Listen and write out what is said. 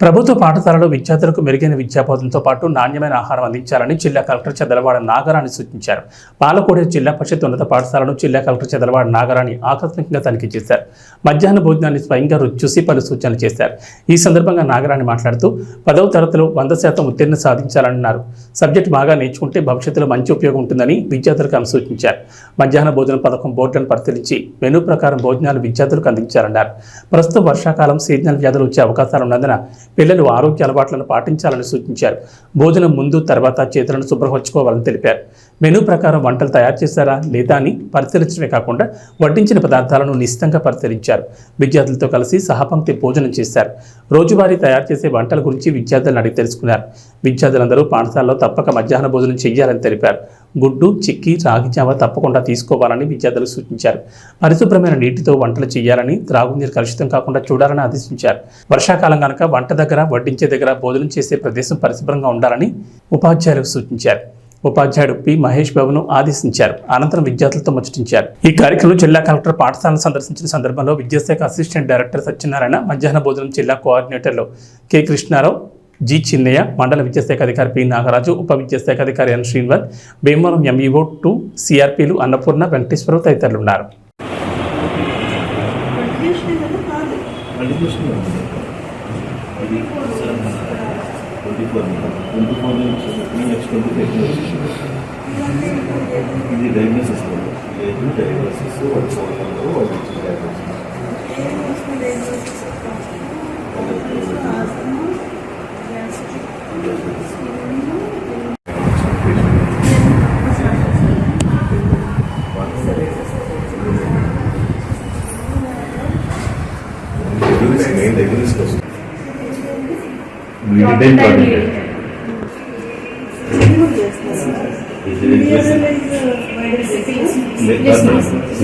ప్రభుత్వ పాఠశాలలో విద్యార్థులకు మెరుగైన విద్యాబోధనతో పాటు నాణ్యమైన ఆహారం అందించాలని జిల్లా కలెక్టర్ చదలవాడ నాగరాణి సూచించారు. పాలకోడే జిల్లా పరిషత్ ఉన్నత పాఠశాలను జిల్లా కలెక్టర్ చదలవాడ నాగరాణి ఆకస్మికంగా తనిఖీ చేశారు. మధ్యాహ్న భోజనాన్ని స్వయంగా రుచి చూసి పలు సూచనలు చేశారు. ఈ సందర్భంగా నాగరాణి మాట్లాడుతూ పదవ తరగతిలో వంద శాతం ఉత్తీర్ణ సాధించాలన్నారు. సబ్జెక్ట్ బాగా నేర్చుకుంటే భవిష్యత్తులో మంచి ఉపయోగం ఉంటుందని విద్యార్థులకు ఆమె సూచించారు. మధ్యాహ్న భోజన పథకం బోర్డులను పరిశీలించి మెనూ ప్రకారం భోజనాలు విద్యార్థులకు అందించారన్నారు. ప్రస్తుతం వర్షాకాలం సీజనల్ వ్యాధులు వచ్చే అవకాశాలు ఉన్నందున పిల్లలు ఆరోగ్య అలవాట్లను పాటించాలని సూచించారు. భోజనం ముందు తర్వాత చేతులను శుభ్రపరచుకోవాలని తెలిపారు. మెనూ ప్రకారం వంటలు తయారు చేశారా లేదా అని పరిశీలించడమే కాకుండా వడ్డించిన పదార్థాలను నిశితంగా పరిశీలించారు. విద్యార్థులతో కలిసి సహపంక్తి భోజనం చేశారు. రోజువారీ తయారు చేసే వంటల గురించి విద్యార్థులను అడిగి తెలుసుకున్నారు. విద్యార్థులందరూ పాఠశాలలో తప్పక మధ్యాహ్న భోజనం చేయాలని తెలిపారు. గుడ్డు చిక్కి రాగిజావ తప్పకుండా తీసుకోవాలని విద్యార్థులు సూచించారు. పరిశుభ్రమైన నీటితో వంటలు చేయాలని త్రాగునీరు కలుషితం కాకుండా చూడాలని ఆదేశించారు. వర్షాకాలం కనుక వంట దగ్గర వడ్డించే దగ్గర భోజనం చేసే ప్రదేశం పరిశుభ్రంగా ఉండాలని ఉపాధ్యాయులకు సూచించారు. ఉపాధ్యాయుడు పి. మహేష్ బాబును ఆదేశించారు. అనంతరం విద్యార్థులతో ముచ్చటించారు. ఈ కార్యక్రమంలో జిల్లా కలెక్టర్ పాఠశాలను సందర్శించిన సందర్భంలో విద్యాశాఖ అసిస్టెంట్ డైరెక్టర్ సత్యనారాయణ మధ్యాహ్న భోజనం జిల్లా కోఆర్డినేటర్లు కె. కృష్ణారావు జి. చిన్నయ్య మండల విద్యాశాఖ అధికారి పి. నాగరాజు ఉప విద్యాశాఖ అధికారి N. Srinivas Bhimavaram MEO two సిఆర్పీలు Annapurna Venkateswararao తదితరులు ఉన్నారు. Continuation twenty four twenty four నుంచి నెక్స్ట్ ట్వంటీ ఫైవ్ ఇది డయాగ్నోసిస్ లేదు డయాగ్నోసిస్ వాళ్ళు చూడటంలో వాళ్ళు ఇచ్చిన డయాగ్నోసిస్ వస్తుంది ఏం వస్తుంది